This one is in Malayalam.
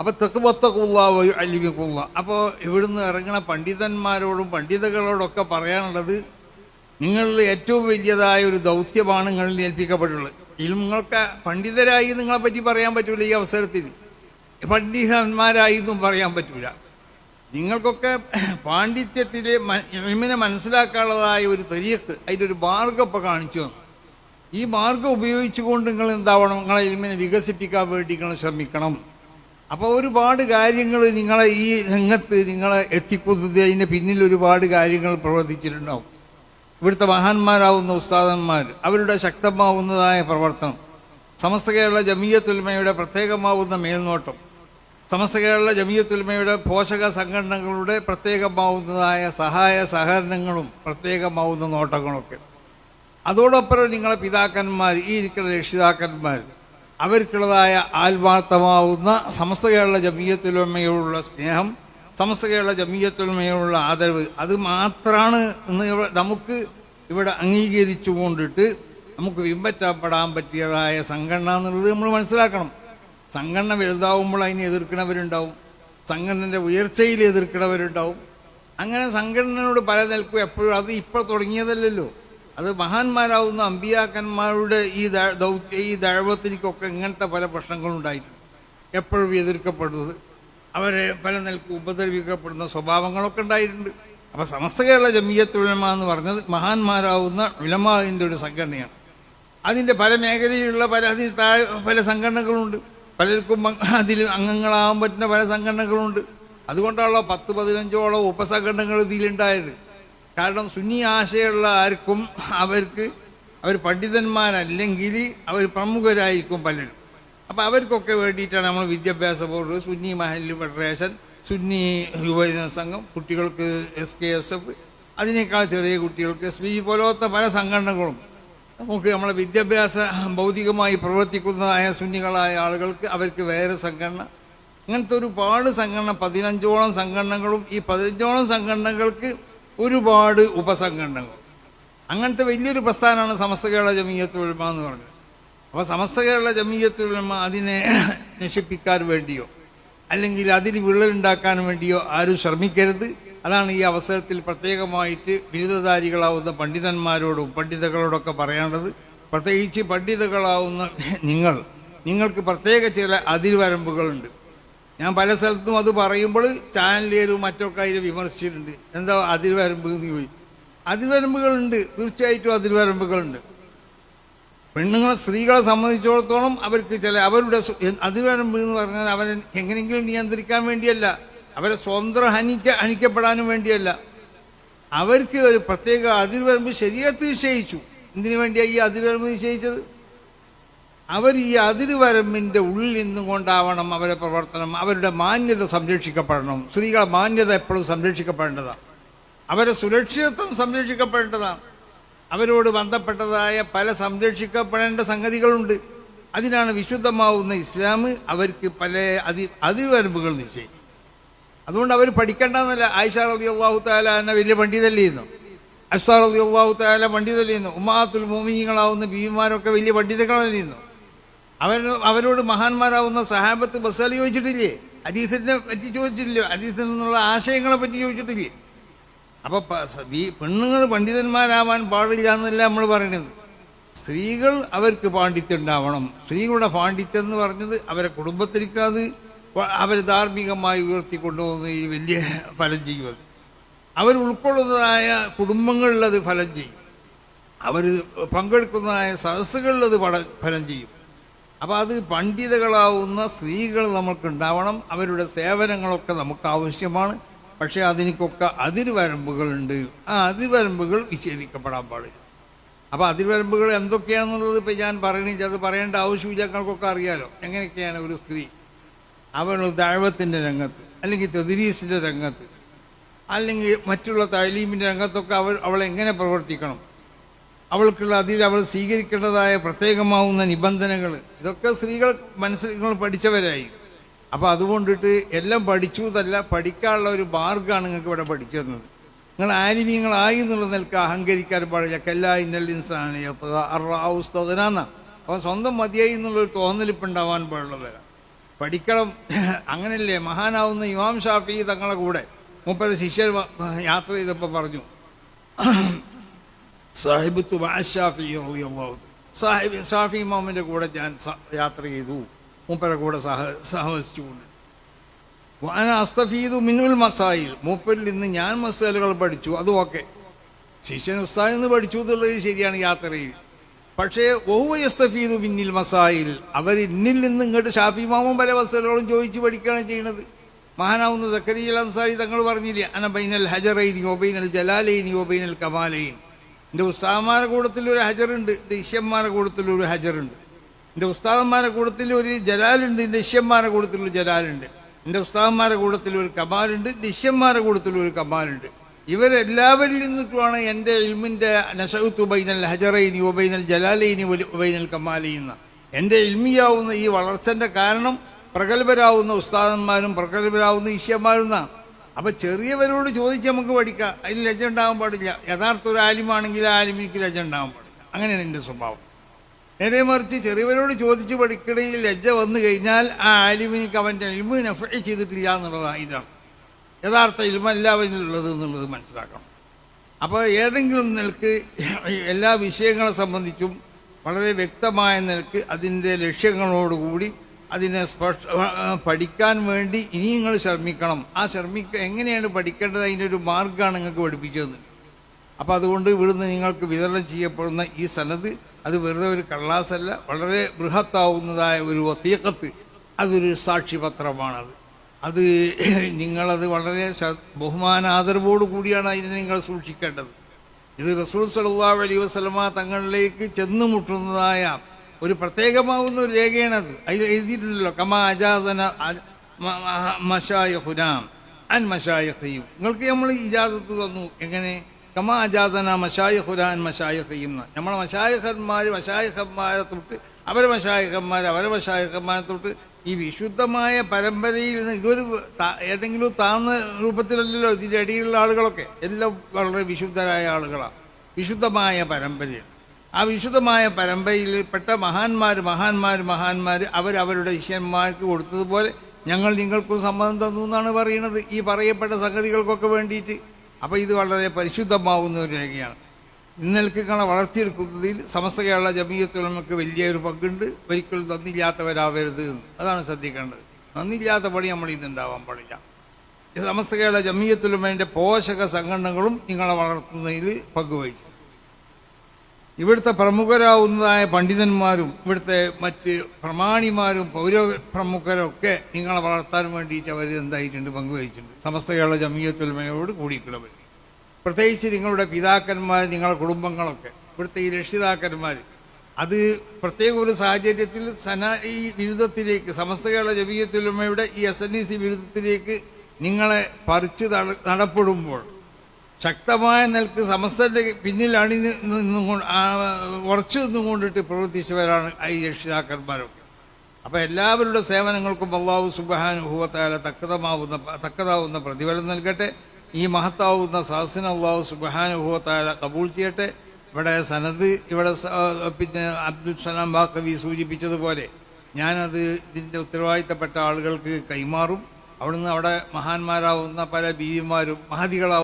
അപ്പോൾ തെക്കുപത്തക്കുള്ള വഴി അല്ലിമിക്കുള്ള അപ്പോൾ ഇവിടുന്ന് ഇറങ്ങണ പണ്ഡിതന്മാരോടും പണ്ഡിതകളോടൊക്കെ പറയാനുള്ളത് നിങ്ങളിൽ ഏറ്റവും വലിയതായ ഒരു ദൗത്യമാണ് നിങ്ങളിൽ ഏൽപ്പിക്കപ്പെട്ടുള്ളത് ഇതിൽ നിങ്ങൾക്ക് പണ്ഡിതരായി നിങ്ങളെ പറ്റി പറയാൻ പറ്റൂല ഈ അവസരത്തിൽ. പണ്ഡിതന്മാരായി എന്നും പറയാൻ പറ്റൂല. നിങ്ങൾക്കൊക്കെ പാണ്ഡിത്യത്തിലെ ഇമിനെ മനസ്സിലാക്കാനുള്ളതായ ഒരു തെരിയക്ക് അതിന്റെ ഒരു മാർഗം ഇപ്പോൾ കാണിച്ചു തന്നു. ഈ മാർഗം ഉപയോഗിച്ചുകൊണ്ട് നിങ്ങൾ എന്താവണം? നിങ്ങളെ ഇൽമിനെ വികസിപ്പിക്കാൻ വേണ്ടി നിങ്ങൾ ശ്രമിക്കണം. അപ്പോൾ ഒരുപാട് കാര്യങ്ങൾ നിങ്ങളെ ഈ രംഗത്ത് നിങ്ങളെ എത്തിക്കുന്നത് അതിന്റെ പിന്നിൽ ഒരുപാട് കാര്യങ്ങൾ പ്രവർത്തിച്ചിട്ടുണ്ടാവും. ഇവിടുത്തെ മഹാന്മാരാവുന്ന ഉസ്താദന്മാർ അവരുടെ ശക്തമാവുന്നതായ പ്രവർത്തനം സമസ്ത കേരള ജമീയത്തുൽമയുടെ പ്രത്യേകമാവുന്ന മേൽനോട്ടം സമസ്ത കേരള ജമീയത്തുൽമയുടെ പോഷക സംഘടനകളുടെ പ്രത്യേകമാവുന്നതായ സഹായ സഹകരണങ്ങളും പ്രത്യേകമാവുന്ന നോട്ടങ്ങളൊക്കെ. അതോടൊപ്പം നിങ്ങളെ പിതാക്കന്മാർ ഈ ഇരിക്കുന്ന രക്ഷിതാക്കന്മാർ അവർക്കുള്ളതായ ആത്മാർത്ഥമാവുന്ന സമസ്ത കേരള ജമീയത്തുലമയോടുള്ള സ്നേഹം സമസ്ത കേരള ജമീയത്തുലമയോടുള്ള ആദരവ് അത് മാത്രമാണ് ഇന്ന് നമുക്ക് ഇവിടെ അംഗീകരിച്ചു കൊണ്ടിട്ട് നമുക്ക് പിമ്പറ്റപ്പെടാൻ പറ്റിയതായ സംഘടന എന്നുള്ളത് നമ്മൾ മനസ്സിലാക്കണം. സംഘടന വലുതാവുമ്പോൾ അതിനെ എതിർക്കുന്നവരുണ്ടാവും. സംഘടനയുടെ ഉയർച്ചയിൽ എതിർക്കുന്നവരുണ്ടാവും. അങ്ങനെ സംഘടനയോട് പല നിൽക്കും എപ്പോഴും അത് ഇപ്പോൾ തുടങ്ങിയതല്ലല്ലോ. അത് മഹാന്മാരാവുന്ന അമ്പിയാക്കന്മാരുടെ ഈ ദൗത്യ ഈ ദഴവത്തിലേക്കൊക്കെ ഇങ്ങനത്തെ പല പ്രശ്നങ്ങളും ഉണ്ടായിട്ടുണ്ട് എപ്പോഴും എതിർക്കപ്പെടുന്നത്. അവരെ പല നിലയ്ക്ക് ഉപദ്രവിക്കപ്പെടുന്ന സ്വഭാവങ്ങളൊക്കെ ഉണ്ടായിട്ടുണ്ട്. അപ്പോൾ സമസ്ത കേരള ജമീയത്ത് ഉലമ എന്ന് പറഞ്ഞത് മഹാന്മാരാവുന്ന ഉലമാതിന്റെ ഒരു സംഘടനയാണ്. അതിന്റെ പല മേഖലയിലുള്ള പല അതിന് താഴെ പല സംഘടനകളുണ്ട്. പലർക്കും അതിൽ അംഗങ്ങളാകാൻ പറ്റുന്ന പല സംഘടനകളുണ്ട്. അതുകൊണ്ടാണല്ലോ പത്ത് പതിനഞ്ചോളം ഉപസംഘടനകൾ ഇതിലുണ്ടായത്. കാരണം സുന്നി ആശയമുള്ള ആർക്കും അവർക്ക് അവർ പണ്ഡിതന്മാരല്ലെങ്കിൽ അവർ പ്രമുഖരായിരിക്കും പലരും. അപ്പം അവർക്കൊക്കെ വേണ്ടിയിട്ടാണ് നമ്മൾ വിദ്യാഭ്യാസ ബോർഡ് സുന്നി മഹല്ല് ഫെഡറേഷൻ സുന്നി യുവജന സംഘം കുട്ടികൾക്ക് എസ് കെ എസ് എഫ് അതിനേക്കാൾ ചെറിയ കുട്ടികൾക്ക് എസ് ബി പോലത്തെ പല സംഘടനകളും. നമുക്ക് നമ്മളെ വിദ്യാഭ്യാസ ഭൗതികമായി പ്രവർത്തിക്കുന്നതായ സുന്നികളായ ആളുകൾക്ക് അവർക്ക് വേറെ സംഘടന. ഇങ്ങനത്തെ ഒരുപാട് സംഘടന പതിനഞ്ചോളം സംഘടനകളും ഈ പതിനഞ്ചോളം സംഘടനകൾക്ക് ഒരുപാട് ഉപസംഘടനകൾ. അങ്ങനത്തെ വലിയൊരു പ്രസ്ഥാനമാണ് സമസ്ത കേരള ജമീയത്ത് എന്ന് പറഞ്ഞത്. അപ്പോൾ സമസ്ത കേരള ജമീയത്ത് അതിനെ നശിപ്പിക്കാൻ വേണ്ടിയോ അല്ലെങ്കിൽ അതിന് വിള്ളലുണ്ടാക്കാൻ വേണ്ടിയോ ആരും ശ്രമിക്കരുത്. അതാണ് ഈ അവസരത്തിൽ പ്രത്യേകമായിട്ട് ബിരുദധാരികളാവുന്ന പണ്ഡിതന്മാരോടും പണ്ഡിതകളോടൊക്കെ പറയേണ്ടത് പ്രത്യേകിച്ച് പണ്ഡിതകളാവുന്ന നിങ്ങൾ നിങ്ങൾക്ക് പ്രത്യേക ചില അതിർവരമ്പുകളുണ്ട് ഞാൻ പല സ്ഥലത്തും അത് പറയുമ്പോൾ ചാനലുകാരും മറ്റൊക്കെ അതിൽ വിമർശിച്ചിട്ടുണ്ട്. എന്താ അതിർവരമ്പ് എന്ന് ചോദിച്ചു അതിർവരമ്പുകളുണ്ട്. തീർച്ചയായിട്ടും അതിർവരമ്പുകളുണ്ട്. പെണ്ണുങ്ങളെ സ്ത്രീകളെ സംബന്ധിച്ചിടത്തോളം അവർക്ക് ചില അവരുടെ അതിർവരമ്പ് എന്ന് പറഞ്ഞാൽ അവരെ എങ്ങനെയെങ്കിലും നിയന്ത്രിക്കാൻ വേണ്ടിയല്ല. അവരെ സ്വന്തം ഹനിക്ക ഹനിക്കപ്പെടാനും വേണ്ടിയല്ല. അവർക്ക് ഒരു പ്രത്യേക അതിർവരമ്പ് ശരീരത്തിൽ നിശ്ചയിച്ചു. എന്തിനു വേണ്ടിയാണ് ഈ അതിർവരമ്പ് നിശ്ചയിച്ചത്? അവർ ഈ അതിരുവരമ്പിന്റെ ഉള്ളിൽ നിന്നുകൊണ്ടാവണം അവരെ പ്രവർത്തനം. അവരുടെ മാന്യത സംരക്ഷിക്കപ്പെടണം. സ്ത്രീകളെ മാന്യത എപ്പോഴും സംരക്ഷിക്കപ്പെടേണ്ടതാണ് അവരെ സുരക്ഷിതത്വം സംരക്ഷിക്കപ്പെടേണ്ടതാണ് അവരോട് ബന്ധപ്പെട്ടതായ പല സംരക്ഷിക്കപ്പെടേണ്ട സംഗതികളുണ്ട്. അതിനാണ് വിശുദ്ധമാവുന്ന ഇസ്ലാം അവർക്ക് പല അതി അതിരുവരമ്പുകൾ നിശ്ചയിച്ചു അതുകൊണ്ട് അവർ പഠിക്കേണ്ടെന്നല്ല ആയിഷ റതി അള്ളാഹു താല എന്ന വലിയ പണ്ഡിതല്ലേ ഇന്നു അഫ്സാർ റതി അള്ളാഹു താല പണ്ഡിതല്ലേ ഉമാത്തുൽ മോമിനികളാവുന്ന ബീവിമാരൊക്കെ വലിയ പണ്ഡിതകളല്ലേ ഇന്നു അവർ അവരോട് മഹാന്മാരാവുന്ന സഹാബത്ത് ബസ്സാലി ചോദിച്ചിട്ടില്ലേ? അദീസിനെ പറ്റി ചോദിച്ചിട്ടില്ലേ? അദീസിൽ നിന്നുള്ള ആശയങ്ങളെ പറ്റി ചോദിച്ചിട്ടില്ലേ? അപ്പൊ പ- ഈ പെണ്ണുങ്ങൾ പണ്ഡിതന്മാരാവാൻ പാടില്ല എന്നല്ല നമ്മൾ പറയുന്നത്. സ്ത്രീകൾ അവർക്ക് പാണ്ഡിത്യം ഉണ്ടാവണം. സ്ത്രീകളുടെ പാണ്ഡിത്യം എന്ന് പറഞ്ഞത് അവരെ കുടുംബത്തിലേക്ക് അവരെ ധാർമ്മികമായി ഉയർത്തി ധാർമ്മികമായി ഈ വലിയ ഫലം ചെയ്യും അത്. അവർ ഉൾക്കൊള്ളുന്നതായ കുടുംബങ്ങളിലത് ഫലം ചെയ്യും. അവർ പങ്കെടുക്കുന്നതായ സദസ്സുകളിലത് ഫലം ചെയ്യും. അപ്പോൾ അത് പണ്ഡിതകളാവുന്ന സ്ത്രീകൾ നമുക്കുണ്ടാവണം അവരുടെ സേവനങ്ങളൊക്കെ നമുക്ക് ആവശ്യമാണ്. പക്ഷേ അതിനൊക്കെ അതിർവരമ്പുകളുണ്ട് ആ അതിർവരമ്പുകൾ വിച്ഛേദിക്കപ്പെടാൻ പാടില്ല. അപ്പോൾ അതിർവരമ്പുകൾ എന്തൊക്കെയാണെന്നുള്ളത് ഇപ്പോൾ ഞാൻ പറയണെങ്കിൽ അത് പറയേണ്ട ആവശ്യമില്ല ഞങ്ങൾക്കൊക്കെ അറിയാലോ. എങ്ങനെയൊക്കെയാണ് ഒരു സ്ത്രീ? അവൾ ദഴവത്തിന്റെ രംഗത്ത് അല്ലെങ്കിൽ തെതിരീസിന്റെ രംഗത്ത് അല്ലെങ്കിൽ മറ്റുള്ള തഴലീമിന്റെ രംഗത്തൊക്കെ അവൾ എങ്ങനെ പ്രവർത്തിക്കണം? അവൾക്കുള്ള അതിൽ അവൾ സ്വീകരിക്കേണ്ടതായ പ്രത്യേകമാവുന്ന നിബന്ധനകൾ. ഇതൊക്കെ സ്ത്രീകൾ മനസ്സിൽ പഠിച്ചവരായി. അപ്പോൾ അതുകൊണ്ടിട്ട് എല്ലാം പഠിച്ചു എന്നല്ല പഠിക്കാനുള്ള ഒരു മാർഗമാണ് നിങ്ങൾക്ക് ഇവിടെ പഠിച്ചു തന്നത്. നിങ്ങൾ ആരിമീങ്ങളായി എന്നുള്ള നിലയ്ക്ക് അഹങ്കരിക്കാൻ പാടില്ല. കല്ലാ ഇന്നൽ ഇൻസാണ് അറാവുസ്തനാന്ന അപ്പോൾ സ്വന്തം മതിയായി എന്നുള്ളൊരു തോന്നലിപ്പുണ്ടാവാൻ പാടുള്ളവരാണ് പഠിക്കണം. അങ്ങനല്ലേ മഹാനാവുന്ന ഇമാം ഷാഫി തങ്ങളെ കൂടെ മുപ്പത് ശിഷ്യർ യാത്ര ചെയ്തപ്പോൾ പറഞ്ഞു. സാഹിബത്ത് തുബാഷാഫി റളിയല്ലാഹു. സാഹിബ് ഷാഫി ഇമാമിന്റെ കൂടെ ഞാൻ യാത്ര ചെയ്തു. മൂപ്പരെ കൂടെ സഹ സഹവസിച്ചുകൊണ്ട്. വാന അസ്തഫീദു മിനുൽ മസായിൽ. മൂപ്പരിൽ നിന്ന് ഞാൻ മസാലുകൾ പഠിച്ചു. അതും ഒക്കെ. ശിഷ്യൻ ഉസ്താദിൽ നിന്ന് പഠിച്ചു എന്നുള്ളത് ശരിയാണ് യാത്രയിൽ പക്ഷേ ഒഹുവയസ്തഫീദു മിന്നിൽ മസായിൽ. അവർ ഇന്നിൽ നിന്ന് ഇങ്ങോട്ട് ഷാഫി മാമും പല മസാലുകളും ചോദിച്ച് പഠിക്കുകയാണ് ചെയ്യുന്നത്. മഹാനാവുന്ന സക്കരിയ അൻസാരി തങ്ങൾ പറഞ്ഞില്ലേ അന ബൈനൽ ഹജറൈനി ഒബൈനൽ ജലാലൈനി ഒബൈനൽ കമാലൈൻ. എന്റെ ഉസ്താദന്മാരുടെ കൂട്ടത്തിൽ ഒരു ഹജറുണ്ട് എന്റെ ഇഷ്യന്മാരുടെ കൂട്ടത്തിൽ ഒരു ഹജറുണ്ട്. എന്റെ ഉസ്താദന്മാരുടെ കൂട്ടത്തിൽ ഒരു ജലാലുണ്ട് എന്റെ ഇഷ്യന്മാരുടെ കൂട്ടത്തിൽ ഒരു ജലാലുണ്ട്. എന്റെ ഉസ്താദന്മാരുടെ കൂട്ടത്തിൽ ഒരു കമാലുണ്ട് എന്റെ ഇഷ്യന്മാരുടെ കൂട്ടത്തിൽ ഒരു കമാലുണ്ട്. ഇവരെല്ലാവരിൽ നിന്നിട്ടുമാണ് എന്റെ ഇൽമിന്റെ നഷത്ത് ബൈനൽ ഹജറൈനി ഒബൈനൽ ജലാലൈനി ഒബൈനൽ കമാലൈന്ന എന്റെ ഇൽമിയാവുന്ന ഈ വളർച്ചന്റെ കാരണം പ്രഗത്ഭരാവുന്ന ഉസ്താദന്മാരും പ്രഗത്ഭരാവുന്ന ഈശ്യന്മാരും എന്നാണ് അപ്പൊ ചെറിയവരോട് ചോദിച്ച് നമുക്ക് പഠിക്കാം. അതിൽ ലജ്ജ ഉണ്ടാകാൻ പാടില്ല. യഥാർത്ഥ ഒരു ആലിമാണെങ്കിൽ ആലിമിക്ക് ലജ്ജ ഉണ്ടാകാൻ പാടില്ല. അങ്ങനെയാണ് എന്റെ സ്വഭാവം. നേരെ മറിച്ച് ചെറിയവരോട് ചോദിച്ച് പഠിക്കണമെങ്കിൽ ലജ്ജ വന്നു കഴിഞ്ഞാൽ ആ ആലിമിനിക്ക് അവന്റെ ഇൽമ് നഫ ചെയ്തിട്ടില്ല എന്നുള്ളതാണ് അർത്ഥം. യഥാർത്ഥ ഇൽമ എല്ലാവരിലുള്ളത് എന്നുള്ളത് മനസ്സിലാക്കണം. അപ്പോൾ ഏതെങ്കിലും നിലയ്ക്ക് എല്ലാ വിഷയങ്ങളെ സംബന്ധിച്ചും വളരെ വ്യക്തമായ നിലയ്ക്ക് അതിന്റെ ലക്ഷ്യങ്ങളോടുകൂടി അതിനെ സ്പഷ്ട പഠിക്കാൻ വേണ്ടി ഇനി നിങ്ങൾ ശ്രമിക്കണം. ആ ശ്രമിക്ക എങ്ങനെയാണ് പഠിക്കേണ്ടത്? അതിന്റെ ഒരു മാർഗമാണ് നിങ്ങൾക്ക് പഠിപ്പിച്ചത്. അപ്പോൾ അതുകൊണ്ട് ഇവിടുന്ന് നിങ്ങൾക്ക് വിതരണം ചെയ്യപ്പെടുന്ന ഈ സനത് അത് വെറുതെ ഒരു കള്ളാസല്ല വളരെ ബൃഹത്താവുന്നതായ ഒരു വസീക്കത്ത് അതൊരു സാക്ഷിപത്രമാണത്. അത് നിങ്ങളത് വളരെ ബഹുമാന ബഹുമാനാദരവോടു കൂടിയാണ് അതിനെ നിങ്ങൾ സൂക്ഷിക്കേണ്ടത്. ഇത് റസൂൽ സല്ലല്ലാഹു അലൈഹി വസ്ലമ തങ്ങളിലേക്ക് ചെന്ന് മുട്ടുന്നതായ ഒരു പ്രത്യേകമാവുന്ന ഒരു രേഖയാണത്. അതിൽ എഴുതിയിട്ടുണ്ടല്ലോ കമാ അജാസന മഷായഹുനാം അൻ മഷായഹയും നിങ്ങൾക്ക് നമ്മൾ ഇജാസത്ത് തന്നു. എങ്ങനെ? കമാ അജാസന മഷായഹുനാൻ മഷായഹയും നമ്മളെ മഷായഹന്മാർ മഷായഹന്മാരെ തൊട്ട് അവരെ മഷായഹന്മാർ അവരെ മഷായഹന്മാരെ തൊട്ട് ഈ വിശുദ്ധമായ പരമ്പരയിൽ നിന്ന് ഇതൊരു ഏതെങ്കിലും താഴ്ന്ന രൂപത്തിലല്ലല്ലോ ഇതിന്റെ അടിയിലുള്ള ആളുകളൊക്കെ. എല്ലാം വളരെ വിശുദ്ധരായ ആളുകളാണ് വിശുദ്ധമായ പരമ്പരയാണ് ആ വിശുദ്ധമായ പരമ്പരയിൽപ്പെട്ട മഹാന്മാർ മഹാന്മാർ മഹാന്മാർ അവരവരുടെ ശിഷ്യന്മാർക്ക് കൊടുത്തതുപോലെ ഞങ്ങൾ നിങ്ങൾക്കും സമ്മതം തന്നു എന്നാണ് പറയുന്നത്. ഈ പറയപ്പെട്ട സംഗതികൾക്കൊക്കെ വേണ്ടിയിട്ട്. അപ്പോൾ ഇത് വളരെ പരിശുദ്ധമാവുന്ന ഒരു രേഖയാണ്. ഇന്നൽക്കുകളെ വളർത്തിയെടുക്കുന്നതിൽ സമസ്ത കേരള ജമീയത്തുലമക്ക് വലിയൊരു പങ്കുണ്ട്. ഒരിക്കലും നന്ദിയില്ലാത്തവരാവരുത് അതാണ് ശ്രദ്ധിക്കേണ്ടത്. നന്ദിയില്ലാത്ത പണി നമ്മൾ ഇന്നുണ്ടാവാൻ പാടില്ല. സമസ്ത കേരള ജമീയത്തുലമേന്റെ പോഷക സംഘടനകളും നിങ്ങളെ വളർത്തുന്നതിൽ പങ്കുവഹിച്ചു. ഇവിടുത്തെ പ്രമുഖരാവുന്നതായ പണ്ഡിതന്മാരും ഇവിടുത്തെ മറ്റ് പ്രമാണിമാരും പൗര പ്രമുഖരൊക്കെ നിങ്ങളെ വളർത്താൻ വേണ്ടിയിട്ട് അവർ എന്തായിട്ടുണ്ട് പങ്കുവഹിച്ചിട്ടുണ്ട്. സമസ്ത കേരള ജമീയത്തുൽമയോട് കൂടിയിട്ടുള്ളവർ പ്രത്യേകിച്ച് നിങ്ങളുടെ പിതാക്കന്മാർ നിങ്ങളുടെ കുടുംബങ്ങളൊക്കെ ഇവിടുത്തെ ഈ രക്ഷിതാക്കന്മാർ അത് പ്രത്യേക ഒരു സാഹചര്യത്തിൽ സന ഈ ബിരുദത്തിലേക്ക് സമസ്ത കേരള ജമീയത്തുൽമയുടെ ഈ എസ് എൻ ഇ സി ബിരുദത്തിലേക്ക് നിങ്ങളെ പറിച്ച് നടപ്പെടുമ്പോൾ ശക്തമായ നിലയ്ക്ക് സമസ്തന്റെ പിന്നിലാണ് നിന്നുകൊണ്ട് ഉറച്ചു നിന്നുകൊണ്ടിട്ട് പ്രവർത്തിച്ചവരാണ് ഈ രക്ഷിതാക്കന്മാരൊക്കെ. അപ്പോൾ എല്ലാവരുടെ സേവനങ്ങൾക്കും അള്ളാഹു സുബഹാനുഭവത്തായ തക്കതമാവുന്ന തക്കതാവുന്ന പ്രതിഫലം നൽകട്ടെ. ഈ മഹത്താവുന്ന സഹസിന് അള്ളാഹു സുബഹാനുഭവത്തായ കബൂൾ ചെയ്യട്ടെ. ഇവിടെ സനദ് ഇവിടെ പിന്നെ അബ്ദുൽ സലാം ബാക്കവി സൂചിപ്പിച്ചതുപോലെ ഞാനത് ഇതിന്റെ ഉത്തരവാദിത്തപ്പെട്ട ആളുകൾക്ക് കൈമാറും. അവിടുന്ന് അവിടെ മഹാന്മാരാവുന്ന പല ബീവിമാരും മഹതികളാവുന്ന